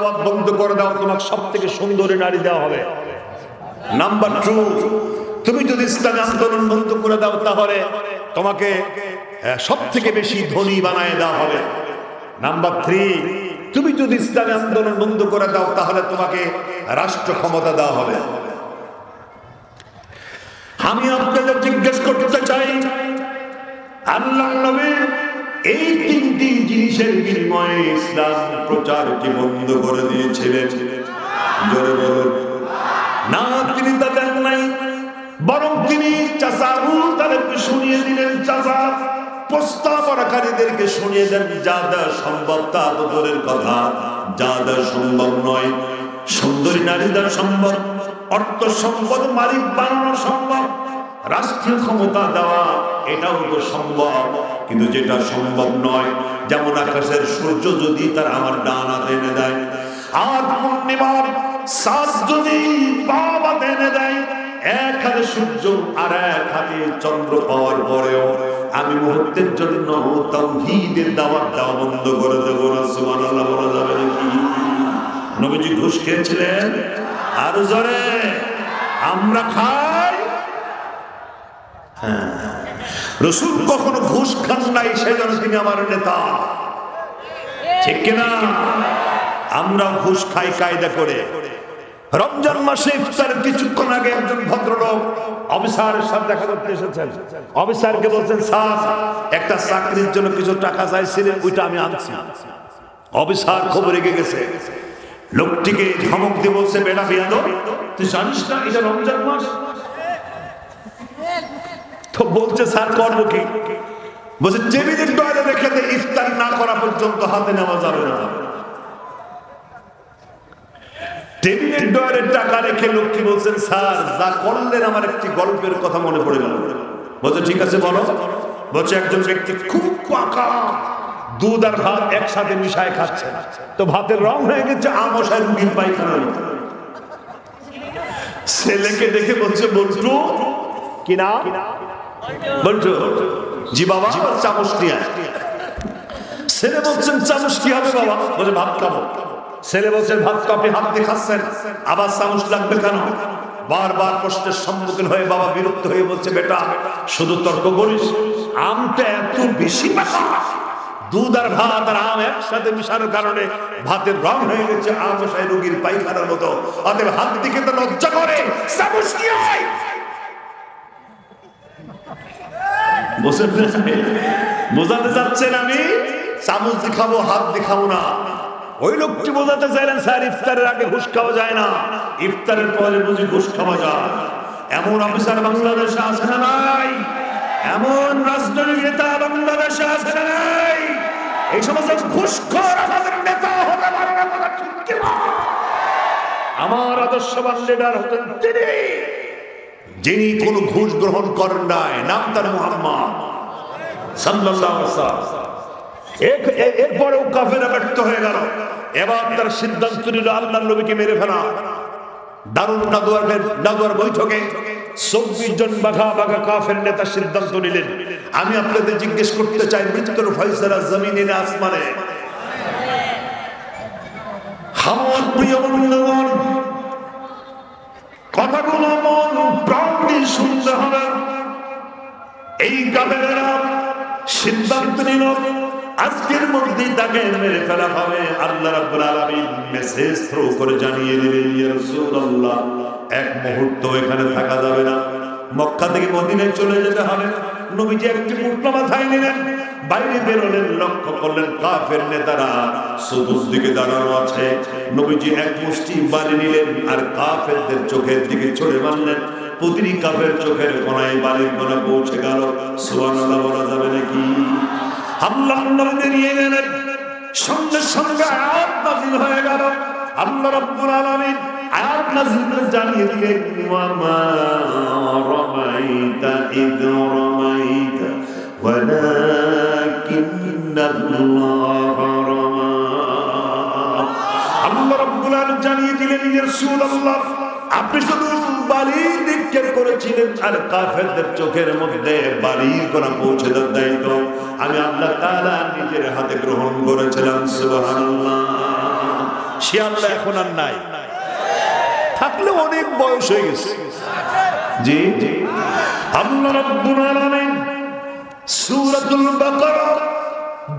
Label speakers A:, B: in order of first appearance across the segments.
A: আওয়াজ বন্ধ করে দাও, তোমাকে সব থেকে সুন্দরী নারী দেওয়া হবে। নাম্বার টু তুমি যদি ইসলামী আন্দোলন বন্ধ করে দাও তাহলে তোমাকে সব থেকে বেশি ধনী বানায় দেওয়া হবে। নাম্বার থ্রি তুমি যদি ইসলামী আন্দোলন বন্ধ করে দাও তাহলে তোমাকে রাষ্ট্র ক্ষমতা দেওয়া হবে। আমি আপনাদের জিজ্ঞেস করতে চাই আল্লাহ নবী এই তিনটি জিনিসের বিনিময়ে ইসলাম প্রচার কি বন্ধ করে দিয়েছিলেন? জোরে বলুন। না, তিনি তা দেন নাই, বরং তিনি চাষা তাদেরকে শুনিয়ে দিলেন চাষা প্রস্তাবনাকারীদেরকে শুনিয়ে দেন, যা যা সম্ভব তা তো দূরের কথা। যা যা সম্ভব নয়, সুন্দরী নারী দেওয়া সম্ভব, অর্থ সম্পদ, মালিক বানানো সম্ভব। রাষ্ট্রীয় ক্ষমতা দেওয়া, এটাও তো সম্ভব। কিন্তু যেটা সম্ভব নয়, যেমন আকাশের সূর্য যদি তার আমার ডান হাতে এনে দেয়, আর পূর্ণিমার সাত যদি বাবা এনে দেয়, এক হাতে সূর্য আর এক হাতে চন্দ্র পাওয়ার পরেও আমি মুহূর্তের জন্য তাওহীদের দাওয়াত দেওয়া বন্ধ করে দেব না, সুবহানাল্লাহ, বলা যাবে নাকি? নবীজি ঘুষ খেয়েছিলেন? আর জোরে। আমরা খাই। রসুল কখনো ঘুষ খান নাই, সেজন্য তিনি আমার নেতা। ঠিক কিনা? আমরা ঘুষ খাই কায়দা করে। রমজান মাসে কিছুক্ষণ আগে একজন ভদ্রলোক অফিসারের সাথে দেখা করতে এসেছেন। অফিসারকে বলছেন, স্যার, একটা চাকরির জন্য কিছু টাকা চাইছিলেন, ওইটা আমি আনছি। অফিসার খবর রেগে গেছে। লোকটিকে ধমক দিয়ে বলছে, বেটা বিয়াদ তুই জানিস না, এটা রমজান মাস? তো বলছে, স্যার, করব কি? বলছে টেবিলের ডয়ারে রেখে দে, ইফতার না করা পর্যন্ত হাতে নেওয়া যাবে না। টাকা রেখে লোকটি বলছেন, স্যার আমার একটি কথা মনে পড়ে গেল। বলছে, ঠিক আছে, বলো। বলছে, একজন খুব একসাথে মিশায় তো ভাতের হয়ে গেছে ছেলেকে দেখে বলছে বলটু কি না জি বাবা, চামচ নিয়ে ছেলে বলছেন, চামচ কি হবে বাবা? বলছে ভাত খাব। ছেলে বলছেন, ভাত আপনি হাত দিয়ে খাচ্ছেন। আবার চামচ লাগবে কেন? বারবার প্রশ্নের সম্মুখীন হয়ে বাবা বিরক্ত হয়ে বলছে, বেটা, শুধু তর্ক করিস। আমটা এত বেশি দুধ আর ভাত আর আম একসাথে মিশানোর কারণে ভাতের রং হয়ে গেছে, আম রোগীর পায়খানার মতো। অতএব হাত দিকে তো লজ্জা করে। হয় বুঝতে যাচ্ছেন আমি? চামচ দেখাবো হাত দিয়ে খাব না। ওই লোকটি বোঝাতে চাইলেন, স্যার, ইফতারের আগে ঘুষ খাওয়া যায় না। ইফতারের পরে বুঝি ঘুষ খাওয়া যায়। এমন অফিসার বাংলাদেশে আছে না নাই? এমন রাজনৈতিক নেতা বাংলাদেশে না নাই? এই সমস্ত ঘুষখোর আমাদের নেতা হতে পারে না? আমার আদর্শবান লিডার হতেন তিনি। যিনি কোন ঘুষ গ্রহণ করেন নাই, নাম তার মোহাম্মদ। এরপরেও কাফেরা ব্যর্থ হয়ে গেল। এবার তার সিদ্ধান্ত নিল আল্লাহ নবীকে মেরে ফেলা। দারুণ নাদুয়ার নাদুয়ার বৈঠকে চব্বিশ জন বাঘা বাঘা কাফের নেতা সিদ্ধান্ত নিলেন। আমি আপনাদের জিজ্ঞেস করতে চাই, মৃত্যুর ফয়সালা জমিনে না আসমানে? আমার প্রিয় বন্ধুগণ কথাগুলো মন প্রাণ শুনতে হবে। এই কাবেরা সিদ্ধান্ত নিল, আজকের মধ্যেই তাকে মেরে ফেলা হবে। আল্লাহ মেসেজ থ্রো করে জানিয়ে দিলেন এক মুহূর্ত এখানে থাকা যাবে না। মক্কা থেকে মদিনায় চলে যেতে হবে। নবীজি একটি মুঠো মাথায় নিলেন। বাইরে বেরোলেন লক্ষ্য করলেন কাফের নেতারা। সবুজ দিকে দাঁড়ানো আছে। নবীজি এক মুষ্টি বাড়ি নিলেন আর কাফেরদের চোখের দিকে ছড়ে মারলেন। প্রতিটি কাফের চোখের কোনায় বালির কোনা পৌঁছে গেল। সুবহানাল্লাহ, বলা যাবে নাকি? আল্লাহ নবী বেরিয়ে গেলেন। সঙ্গে সঙ্গে নাযিল হয়ে গেল। আল্লাহ আলামিন করে জানিয়ে দিলেন, ওয়া মা ইদ রামাইতা আল্লাহ রাব্বুল আলামিন জানিয়ে দিলেন, ইয়া রাসূলুল্লাহ, আপনি শুধু বালি নিক্ষেপ করেছিলেন আর কাফেরদের চোখের মধ্যে বালির কোনা পৌঁছে দেওয়ার দায়িত্ব আমি আল্লাহ তাআলা নিজের হাতে গ্রহণ করেছিলাম সে আল্লাহ এখন আর নাই। থাকলে অনেক বয়স হয়ে গেছে। জি জি। আল্লাহ রাব্বুল আলামিন সূরাতুল বাকারা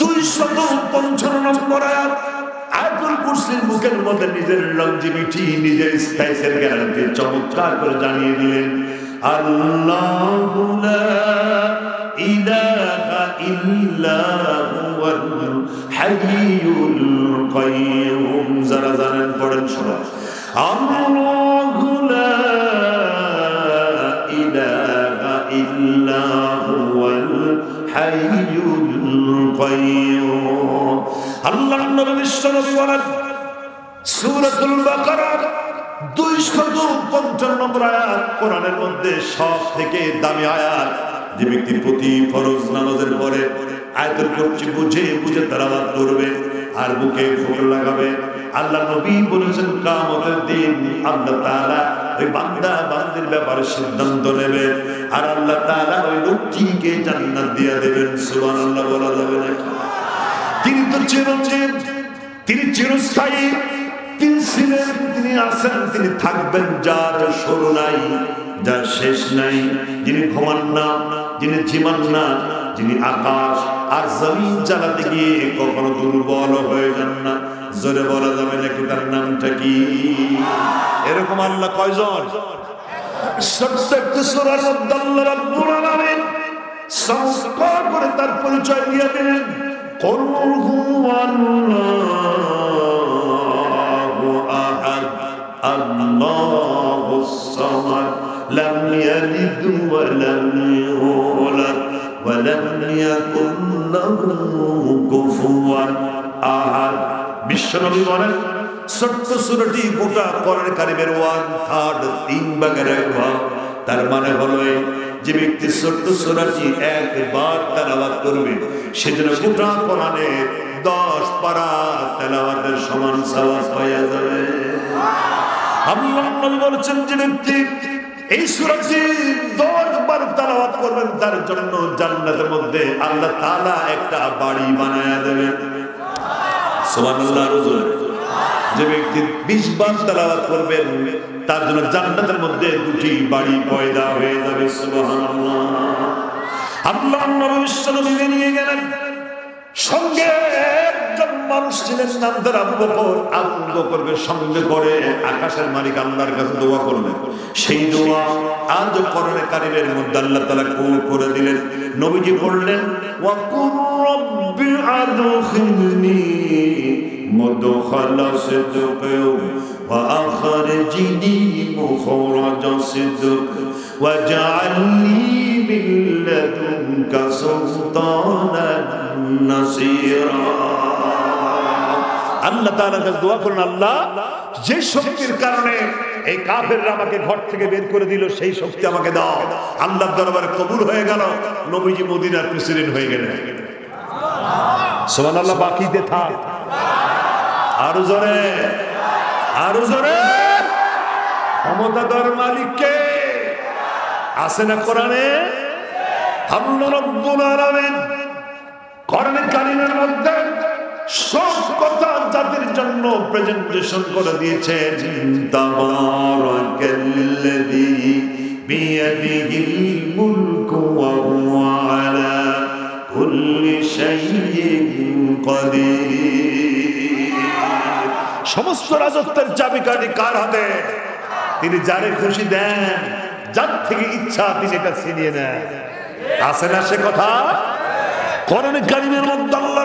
A: 255 নম্বর আয়াত। আয়াতুল কুরসির মুখের মধ্যে নিজের লংজিভিটি নিজের স্থায়িত্বের গ্যারান্টি চমৎকার করে জানিয়ে দিলেন, আল্লাহু ইলাহা ইল্লা হুয়াল হাইয়ুল কাইয়ুম যারা জানেন, পড়েন সবাই আল্লাহু লা ইলাহা ইল্লা হুয়াল হাইয়ুল আল্লাহ নবী বিশ্বনবী বলেন, সূরাতুল বাকারা 255 নম্বর আয়াত, কোরআনের মধ্যে সব থেকে দামি প্রতি ফরজ নামাজের পরে বুঝে বুঝে করবে আর বুকে ফোকর লাগাবে। আল্লাহ নবী বলেছেন, কামতের দিন আল্লাহ তাআলা ওই বান্দা বান্দির ব্যাপারে সিদ্ধান্ত নেবে। আর আল্লাহ তাআলা ওই লোকটিকে জান্নাত দিয়ে দেবেন। সুবহানাল্লাহ বলা যাবে নাকি তিনি তো চিরঞ্জীব তিনি চিরস্থায়ী, তিনি ছিলেন, তিনি আছেন, তিনি থাকবেন যার শুরু নাই যার শেষ নাই। যিনি ঘুমান না, যিনি ঝিমান না যিনি আকাশ আর জমিন চালাতে গিয়ে কখনো দুর্বল হয়ে যান না। জোরে বলা যাবে নাকি তার নামটা কি? এরকম আল্লাহ কয়জন? আল্লাহ তার পরিচয় দিয়ে দিলেন করুহু ولم يكن له كفوا أحد বিশ্বনবী বলেন ছোট্ট সুরটি গোটা করের কারিমের ওয়ান থার্ড তিন ভাগের এক ভাগ তার মানে হলো এই যে ব্যক্তি ছোট্ট সুরাটি একবার তেলাওয়াত করবে সেজন্য গোটা কোরআনে দশ পারা তেলাওয়াতের সমান সওয়াব পাওয়া যাবে আল্লাহ নবী বলেছেন যে ব্যক্তি এই সূরাটি বার তেলাওয়াত করবেন, তার জন্য জান্নাতের মধ্যে আল্লাহ তাআলা একটা বাড়ি বানায়া দেবেন। সুবহানাল্লাহ রুজুল যে ব্যক্তি বিশ বার তেলাওয়াত করবেন তার জন্য জান্নাতের মধ্যে দুটি বাড়ি পয়দা হয়ে যাবে আল্লাহ নবী নিয়ে গেলেন। সঙ্গে মানুষ ছিলেন নাম তার আবু বকর আবু বকরকে সঙ্গে করে আকাশের মালিক আল্লাহর কাছে দোয়া করলেন সেই দোয়া আজ করণে কারিমের মধ্যে আল্লাহ তাআলা কবুল করে দিলেন নবীজি বললেন ওয়া কুর রব্বি আদখিলনি مدخل صدق وأخرجني مخرج صدق واجعل لي من لدنك سلطانا نصيرا আল্লাহ তাআলার কাছে দোয়া করুন আল্লাহ, যে শক্তির কারণে এই কাফেররা আমাকে ঘর থেকে বের করে দিল, সেই শক্তি আমাকে দাও। আল্লাহর দরবারে কবুল হয়ে গেল, নবীজি মদিনার প্রেসিডেন্ট হয়ে গেলেন। সুবহানাল্লাহ, বাকিতে থাক। আরও জোরে আরও জোরে। ক্ষমতাধর মালিককে, আছে না কোরআনে? আল্লাহ রব্বুল আলামিন কোরআনে কারিমের মধ্যে সব কথা জাতির জন্য প্রেজেন্টেশন করে দিয়েছেন তাবারাকাল্লাযী বিয়াদিহিল মুলকু ওয়া হুয়া আলা কুল্লি শাইইন কাদির সমস্ত রাজত্বের চাবিকাঠি কার হাতে? তিনি যারে খুশি দেন যার থেকে ইচ্ছা তিনি এটা ছিনিয়ে নেন। আছে না সে কথা? কোরআনে কারিমের মধ্যে আল্লাহ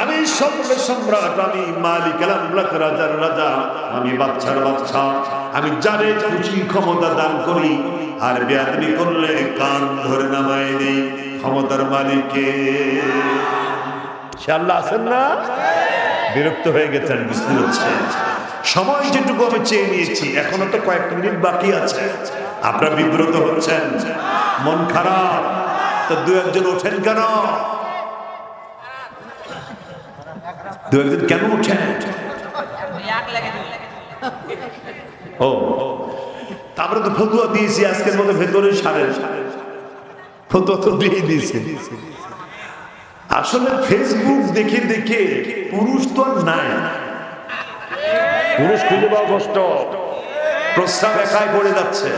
A: আমি সম্রাট সম্রাট, আমি মালিক আল্লাহ রাজার রাজা, আমি বাচ্চার বাচ্চা আমি যারে খুশি ক্ষমতা দান করি, আর বেয়াদবি করলে কান ধরে নামাই নেই ক্ষমতার মালিককে। সে আল্লাহ আছেন না? বিরক্ত হয়ে গেছেন, বুঝতে পারছেন? সময় যেটুকু আমি চেয়ে নিয়েছি, এখনও তো কয়েক মিনিট বাকি আছে। আপনারা বিব্রত হচ্ছেন। মন খারাপ। তো দু একজন ওঠেন কেন? দু একজন কেন ওঠেন ও। তারপরে তো ফতুয়া দিয়েছি আজকের মধ্যে ভেতরে সারে ফতুয়া তো দিয়ে দিয়েছি। আসলে ফেসবুক দেখে দেখে পুরুষ তো আর নাই। পুরুষ খুঁজে পাওয়া কষ্ট। প্রস্রাব একাই পড়ে যাচ্ছে।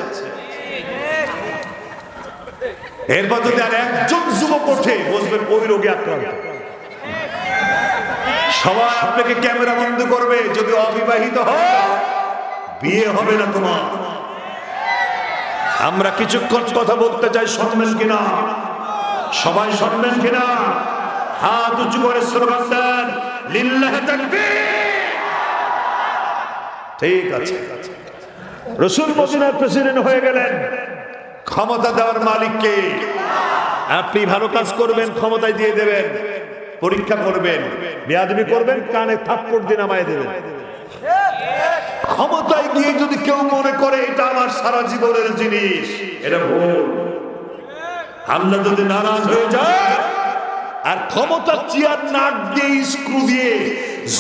A: এরপর যদি আর একজন যুবক ওঠে বুঝবেন ওই রোগে আক্রান্ত। সবাই আপনাকে ক্যামেরা বন্ধ করবে, যদি অবিবাহিত হয়, বিয়ে হবে না তোমার। আমরা কিছুক্ষণ কথা বলতে চাই, শুনবেন কিনা? সবাই শুনবেন কিনা? হাত উঁচু করে স্লোগান দেন, লিল্লাহে ঠিক আছে। রসুল মদিনার প্রেসিডেন্ট হয়ে গেলেন। ক্ষমতা দেওয়ার মালিককে আপনি ভালো কাজ করবেন, ক্ষমতায় দিয়ে দেবেন। পরীক্ষা করবেন, বেয়াদবি করবেন, কানে থাপ্পড় দিয়ে নামায় দেবেন। ক্ষমতায় গিয়ে যদি কেউ মনে করে এটা আমার সারা জীবনের জিনিস, এটা ভুল। আল্লাহ যদি নারাজ হয়ে যায়, আর ক্ষমতা চেয়ার নাক দিয়ে স্ক্রু দিয়ে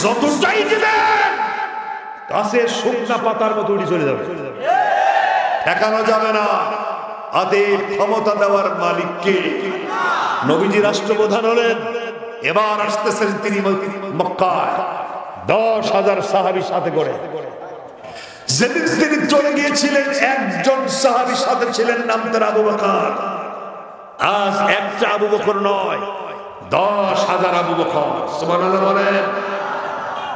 A: যতটাই দেবেন গাছের শুকনা পাতার মতো উড়ে চলে যাবে। ঠেকানো যাবে না। আদেব ক্ষমতা দেওয়ার মালিককে। নবীজি রাষ্ট্রপ্রধান হলেন। এবার আসতেছেন তিনি দশ হাজার সাহাবি সাথে করে। যেদিন তিনি চলে গিয়েছিলেন, একজন সাহাবির সাথে ছিলেন, নাম তার আবু বকর। আজ একটা আবু বকর নয়, দশ হাজার আবু বকর। সুবহানাল্লাহ বলেন,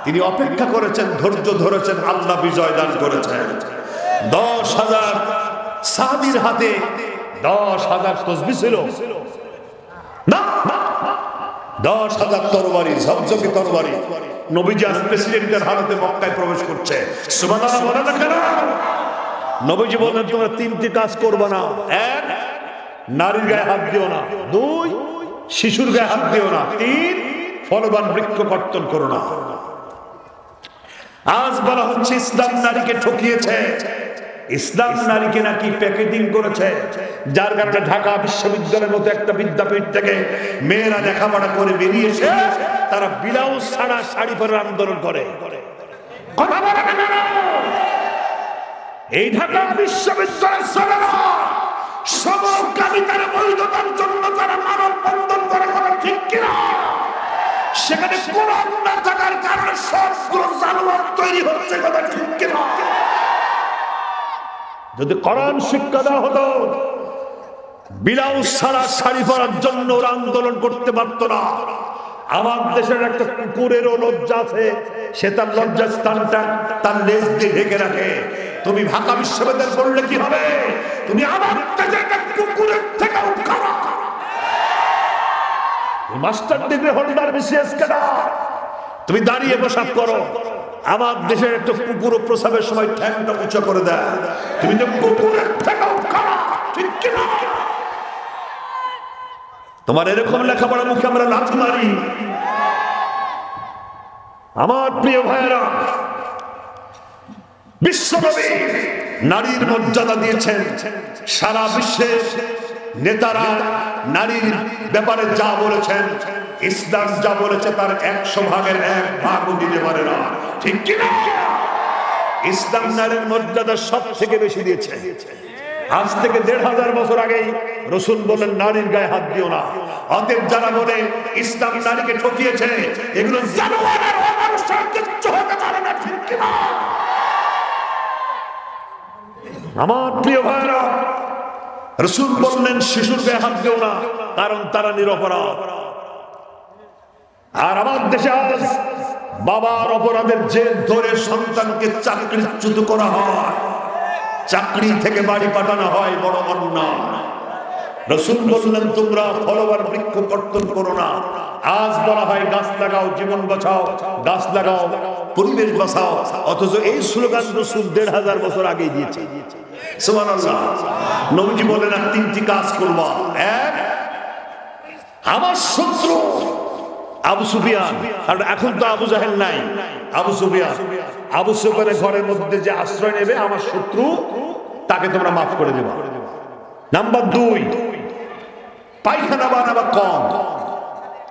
A: তিনি অপেক্ষা করেছেন, ধৈর্য ধরেছেন, আল্লাহ বিজয় দান করেছেন। দশ হাজার সাহাবির হাতে দশ হাজার তসবি ছিল। না দশ হাজার তরবারি, ঝকঝকে তরবারি। নবীজি আজ প্রেসিডেন্টের হালতে মক্কায় প্রবেশ করছে। নবীজি বলেন তোমরা তিনটি কাজ করবে না। এক, নারীর গায়ে হাত দিও না। দুই, শিশুর গায়ে হাত দিও না। তিন, ফলবান বৃক্ষ কর্তন করো না। আজ বলা হচ্ছে, ইসলাম নারীকে ঠকিয়েছে। ইসলাম নারীকে নাকি প্যাকেটিং করেছে? যার কারণে ঢাকা বিশ্ববিদ্যালয়ের মতো একটা বিদ্যাপীঠ থেকে মেয়েরা লেখাপড়া করে বেরিয়েছে তারা ব্লাউজ ছাড়া শাড়ি পরে আন্দোলন করে। এই ঢাকা বিশ্ববিদ্যালয়ের ছেলেরা সমকামিতার বৈধতার জন্য তারা মানব বন্ধন করে কথা ঠিক কিনা? সেখানে থাকার কারণে সবগুলো জানোয়ার তৈরি হচ্ছে কথা ঠিক কিনা? যদি করান শিক্ষা দেওয়া হতো ব্লাউজ ছাড়া শাড়ি পরার জন্য ওরা আন্দোলন করতে পারত না। আমার দেশের একটা কুকুরেরও লজ্জা আছে, সে তার লজ্জা স্থানটা তার লেজ দিয়ে ঢেকে রাখে। তুমি ঢাকা বিশ্ববিদ্যালয় পড়লে কি হবে? তুমি আমার দেশের একটা কুকুরের থেকেও খারাপ master degree holder, BCS cadre. তুমি দাঁড়িয়ে প্রসাব করো। আমার দেশের একটা কুকুর প্রসাবের সময় ঠ্যাংটা উঁচু করে দেয়। তুমি তোমার এরকম লেখাপড়া মুখে আমরা লাথি মারি। আমার প্রিয় ভাইয়েরা, বিশ্বনবী নারীর মর্যাদা দিয়েছেন। সারা বিশ্বের নেতারা নারীর ব্যাপারে যা বলেছেন ইসলাম যা বলেছে তার একশো ভাগের এক ভাগও দিতে পারে না। ঠিক ইসলাম নারীর মর্যাদা সব থেকে বেশি দিয়েছে। আজ থেকে দেড় হাজার বছর আগেই রসুল বলেন, নারীর গায়ে হাত দিও না। অতএব যারা বলে ইসলাম নারীকে ঠকিয়েছে, এগুলো আমার প্রিয় ভাইরা রসুল বললেন, শিশুর গায়ে হাত দিও না, কারণ তারা নিরপরাধ। আর আমার দেশে আজ বাবার অপরাধের জেদ ধরে সন্তানকে চাকরিচ্যুত করা হয়। চাকরি থেকে বাড়ি পাঠানো হয়, বড় অন্যায়। তোমরা বৃক্ষ কর্তন করো না। আজ বলা হয়, গাছ লাগাও, জীবন গাছ লাগাও, পরিবেশ অথচ এই দেড় হাজার বছর আর তিনটি কাজ করবা। এক, আমার শত্রু আবু সুফিয়ান এখন তো আবু জাহেল নাই। আবু সুফিয়ান, আবু সুফিয়ানের ঘরের মধ্যে যে আশ্রয় নেবে আমার শত্রু, তাকে তোমরা মাফ করে দেবা। নাম্বার দুই, পায়খানা বানাবা কম।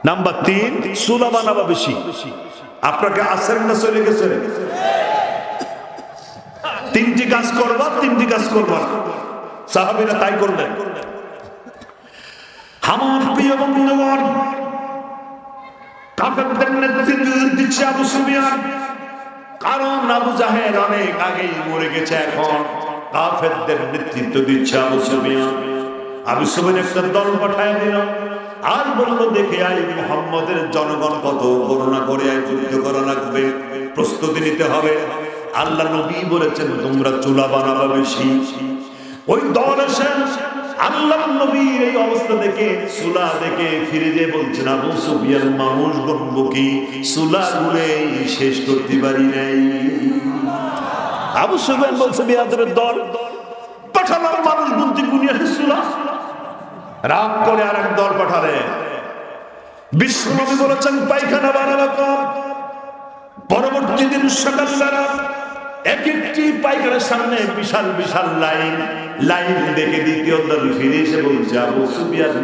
A: নাম্বার তিন সুলা বানাবা বেশি। আপনাকে আসেন না চলে গেছে? তিনটি কাজ করবা, তিনটি কাজ করবা। সাহাবীরা তাই করলেন আমার প্রিয় বন্ধুগণ কাফেরদের নেতৃত্ব দিচ্ছে আবু সুফিয়ান। কারণ আবু জাহের অনেক আগেই মরে গেছে, এখন কাফেরদের নেতৃত্ব দিচ্ছে আবু সুফিয়ান। আবু সুফিয়ান একটা দল পাঠায় দিল। আর বলল, দেখে আই মোহাম্মদের জনগণ কত করোনা করে আয় যুদ্ধ করা লাগবে, প্রস্তুতি নিতে হবে। আল্লাহ নবী বলেছেন, তোমরা চুলা বানাবা বেশি। ওই দল এসে আল্লাহ নবীর এই অবস্থা দেখে, সুলা দেখে ফিরে যে বলছেন, আবু সুফিয়ান, মানুষ গম্ব কি? সুলা গুলে শেষ করতে পারি নাই। আবু সুফিয়ান বলছে বিয়াদের দল, পাঠালাম মানুষ গুনতি গুনিয়া সুলা। রাগ করে আর এক দল পাঠালে। বিশ্বনবী বলেছেন, পায়খানা বানানো কম। পরবর্তী দিন সকালবেলা এক একটি পাইকারের সামনে বিশাল বিশাল লাইন। লাইন দেখে দ্বিতীয় দল ফিরে এসে বলছে, আবু সুফিয়ান,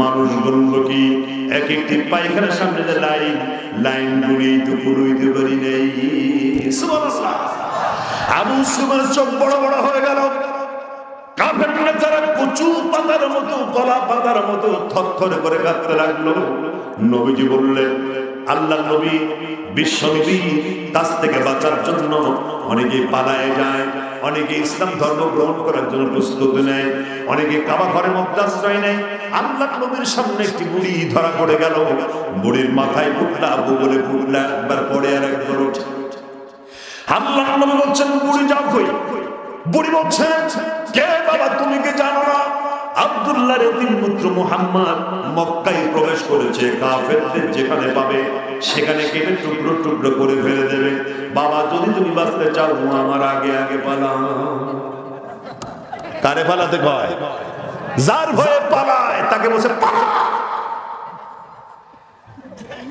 A: মানুষ গণব কি? এক একটি পাইখানার সামনে যে লাইন লাইন গুলি তো পুরোইতে পারি নেই। আবু সুফিয়ান চোখ বড় বড় হয়ে গেল। কাফের নেতারা কচু পাতার মতো কলা পাতার মতো থরথরে করে কাঁদতে লাগল। নবীজি বললেন আল্লাহ নবী, বিশ্ব নবী কাছ থেকে বাঁচার জন্য অনেকে পালায় যায়, অনেকে ইসলাম ধর্ম গ্রহণ করার জন্য প্রস্তুত নেয়, অনেকে কাবা ঘরের মধ্যে আশ্রয় নেয়। আল্লাহ নবীর সামনে একটি বুড়ি ধরা পড়ে গেল। বুড়ির মাথায় ফুটলা বলে ফুটলা একবার পড়ে আর একবার ওঠে। আল্লাহ নবী বলছেন বুড়ি যাও বুড়ি বলছেন কে বাবা, তুমি কে জানো না? আব্দুল্লাহর তিন পুত্র মুহাম্মদ মক্কায় প্রবেশ করেছে। কাফেরদের যেখানে পাবে, সেখানে কেটে টুকরো টুকরো করে ফেলে দেবে। বাবা, যদি তুমি বাঁচতে চাও, আমার আগে আগে পালা কারে পালাতে কয়? যার ভয়ে পালায়, তাকে বলছে, পালা!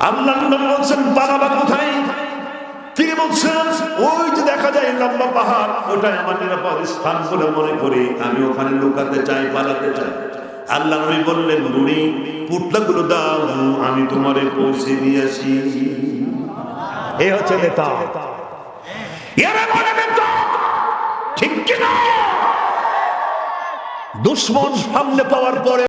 A: আল্লাহ বলছেন, পালাবা কোথায়? বলছেন, ওই যে দেখা যায় লম্বা পাহাড়, ওটাই আমার নিরাপদ স্থান বলে মনে করি। আমি ওখানে লুকাতে চাই, পালাতে চাই। আল্লাহ নবী বললেন, বুড়ি পুটলাগুলো দাও, আমি তোমারে পৌঁছে দিয়ে আসি। এ হচ্ছে নেতা, ঠিক কিনা? দুশ্মন সামনে পাওয়ার পরে